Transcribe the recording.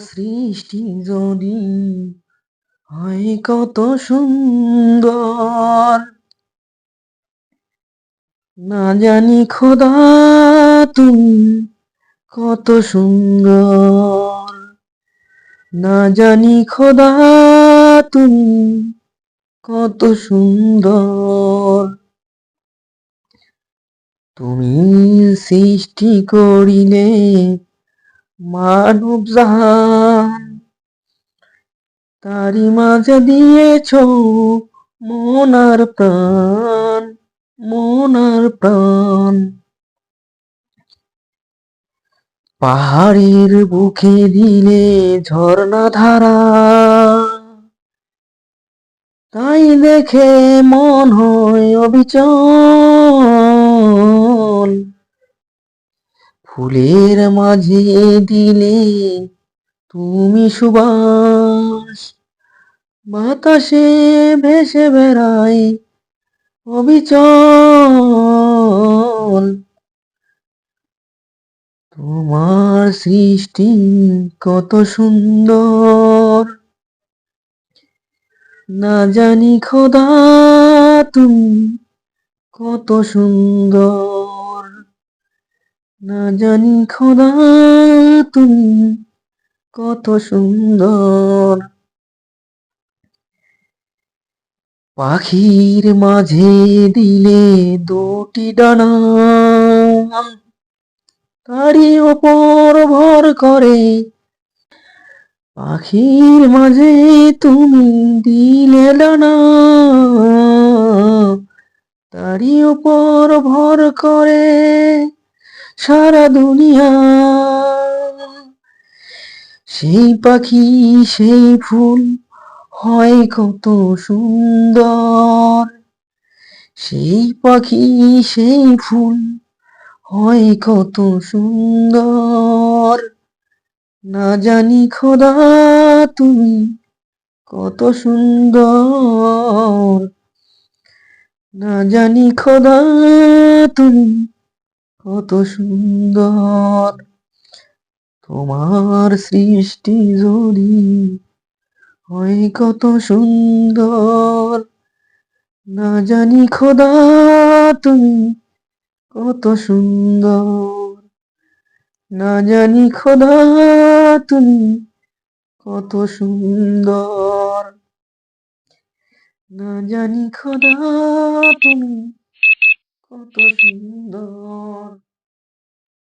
সৃষ্টি যদি হয় কত সুন্দর। না জানি খোদা তুমি কত সুন্দর। না জানি খোদা তুমি কত সুন্দর। তুমি সৃষ্টি করিলে মানব জাহান তারি মাঝে দিয়েছ মনার প্রাণ মনার প্রাণ। পাহাড়ের বুকে দিলে ঝর্ণা ধারা, তাই দেখে মন হয় অবিচল। ফুলের মাঝে দিলে তুমি সুবাস। বাতাসে ভেসে বেড়াই অবিচল। তোমার সৃষ্টি কত সুন্দর। না জানি খোদা, তুমি কত সুন্দর। না জানি খোদা তুমি কত সুন্দর। পাখির মাঝে দিলে দুটি ডানা, তারই ওপর ভর করে। পাখির মাঝে তুমি দিলে ডানা, তারই ওপর ভর করে। সারা দুনিয়া। সেই পাখি, সেই ফুল হয় কত সুন্দর। সেই পাখি, সেই ফুল হয় কত সুন্দর। না জানি খোদা, তুমি কত সুন্দর। না জানি খোদা, তুমি কত সুন্দর। তোমার সৃষ্টি যদি হয় কত সুন্দর। না জানি খোদা, তুমি কত সুন্দর। না জানি খোদা, তুমি কত সুন্দর। না জানি খোদা, তুমি কত সুন্দর